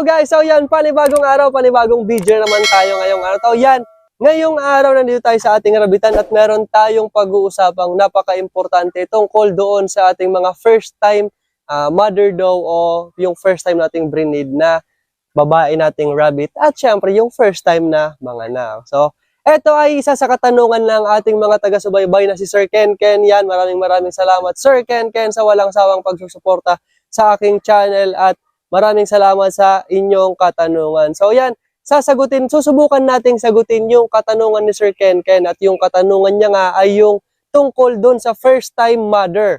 Hello guys! So yan, panibagong araw, panibagong video naman tayo ngayong araw. So yan, ngayong araw nandito tayo sa ating rabitan at meron tayong pag-uusapang napaka-importante tungkol doon sa ating mga first time ah, mother doe o yung first time nating breed na babae nating rabbit at syempre yung first time na mga anak. So, eto ay isa sa katanungan ng ating mga taga-subaybay na si Sir Ken Ken. Yan, maraming maraming salamat Sir Ken Ken sa walang sawang pagsusuporta sa aking channel at Maraming salamat sa inyong katanungan. So yan, sasagutin, susubukan nating sagutin yung katanungan ni Sir Ken Ken at yung katanungan niya nga ay yung tungkol doon sa first time mother.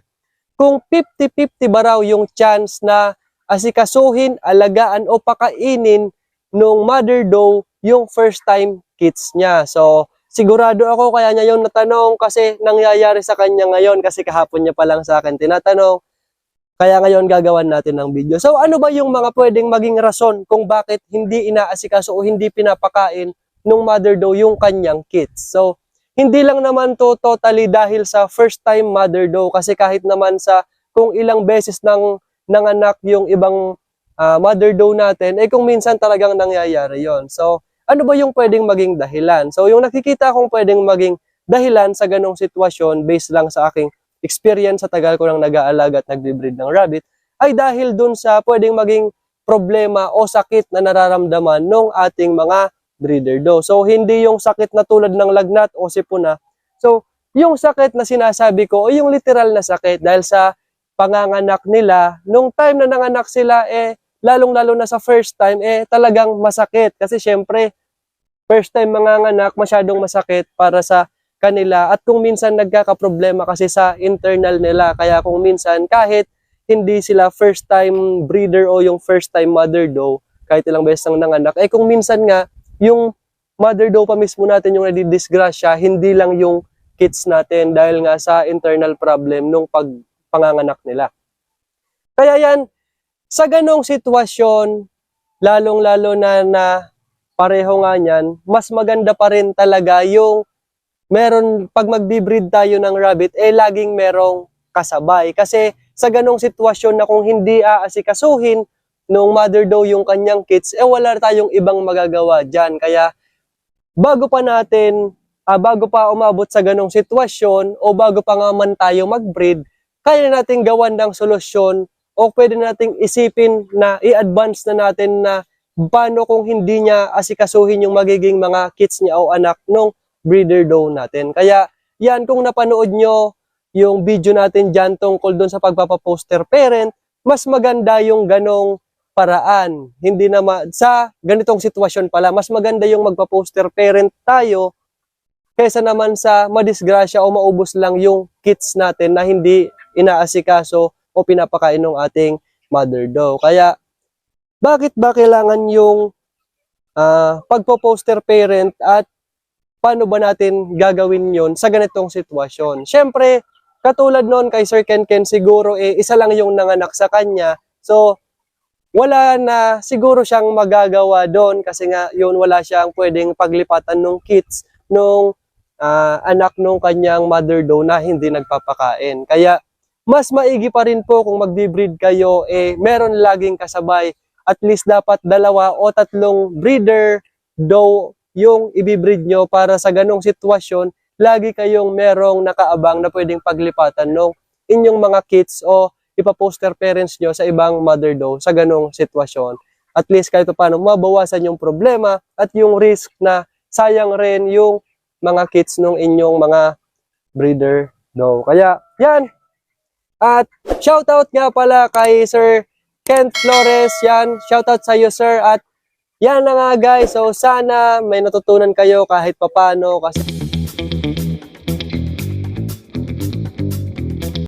Kung 50-50 ba raw yung chance na asikasuhin, alagaan o pakainin nung mother doe yung first time kids niya. So, sigurado ako kaya niya yung natanong kasi nangyayari sa kanya ngayon kasi kahapon niya pa lang sa akin tinatanong. Kaya ngayon gagawan natin ng video. So ano ba yung mga pwedeng maging rason kung bakit hindi inaasikaso o hindi pinapakain nung mother doe yung kanyang kids? So hindi lang naman to totally dahil sa first time mother doe kasi kahit naman sa kung ilang beses nang nanganak yung ibang ah, mother doe natin, eh kung minsan talagang nangyayari yon. So ano ba yung pwedeng maging dahilan? So yung nakikita kong pwedeng maging dahilan sa ganong sitwasyon based lang sa aking experience sa tagal ko nang nag-aalaga at nagbe-breed ng rabbit ay dahil dun sa pwedeng maging problema o sakit na nararamdaman ng ating mga breeder doe. So hindi yung sakit na tulad ng lagnat o sipuna. So yung sakit na sinasabi ko o yung literal na sakit dahil sa panganganak nila, nung time na nanganak sila eh lalong-lalo na sa first time eh talagang masakit kasi syempre first time manganganak masyadong masakit para sa kanila at kung minsan nagkakaproblema kasi sa internal nila. Kaya kung minsan kahit hindi sila first time breeder o yung first time mother doe kahit ilang beses ang nanganak eh kung minsan nga yung mother doe pa mismo natin yung nadidisgrasya hindi lang yung kids natin dahil nga sa internal problem nung pagpanganganak nila. Kaya yan sa ganong sitwasyon lalong-lalo na na pareho nga niyan mas maganda pa rin talaga yung meron, pag magbe-breed tayo ng rabbit, eh laging merong kasabay. Kasi sa ganong sitwasyon na kung hindi aasikasuhin nung mother doe yung kanyang kids, eh wala tayong ibang magagawa dyan. Kaya bago pa natin, ah, bago pa umabot sa ganong sitwasyon o bago pa nga man tayo mag-breed, kaya nating gawan ng solusyon o pwede nating isipin na i-advance na natin na paano kung hindi niya asikasuhin yung magiging mga kids niya o anak nung breeder doe natin. Kaya yan, kung napanood nyo yung video natin dyan tungkol doon sa pagpapaposter parent, mas maganda yung ganong paraan. Hindi na ma- sa ganitong sitwasyon pala, mas maganda yung magpa-poster parent tayo kaysa naman sa madisgrasya o maubos lang yung kits natin na hindi inaasikaso o pinapakain ng ating mother doe. Kaya, bakit ba kailangan yung ah, pagpo-poster parent at paano ba natin gagawin yon sa ganitong sitwasyon? Siyempre, katulad noon kay Sir Ken Ken, siguro eh, isa lang yung nanganak sa kanya. So, wala na siguro siyang magagawa doon kasi nga yun wala siyang pwedeng paglipatan ng kids nung ah, anak nung kanyang mother doe na hindi nagpapakain. Kaya mas maigi pa rin po kung magbe-breed kayo eh meron laging kasabay at least dapat dalawa o tatlong breeder doe yung ibibreed nyo para sa ganong sitwasyon, lagi kayong merong nakaabang na pwedeng paglipatan ng inyong mga kids o ipaposter parents nyo sa ibang mother doe sa ganong sitwasyon. At least kahit paano mabawasan yung problema at yung risk na sayang rin yung mga kids ng inyong mga breeder doe. Kaya yan. At shoutout nga pala kay Sir Kent Flores. Yan, shoutout sa iyo sir at yan na nga guys, so sana may natutunan kayo kahit papano kasi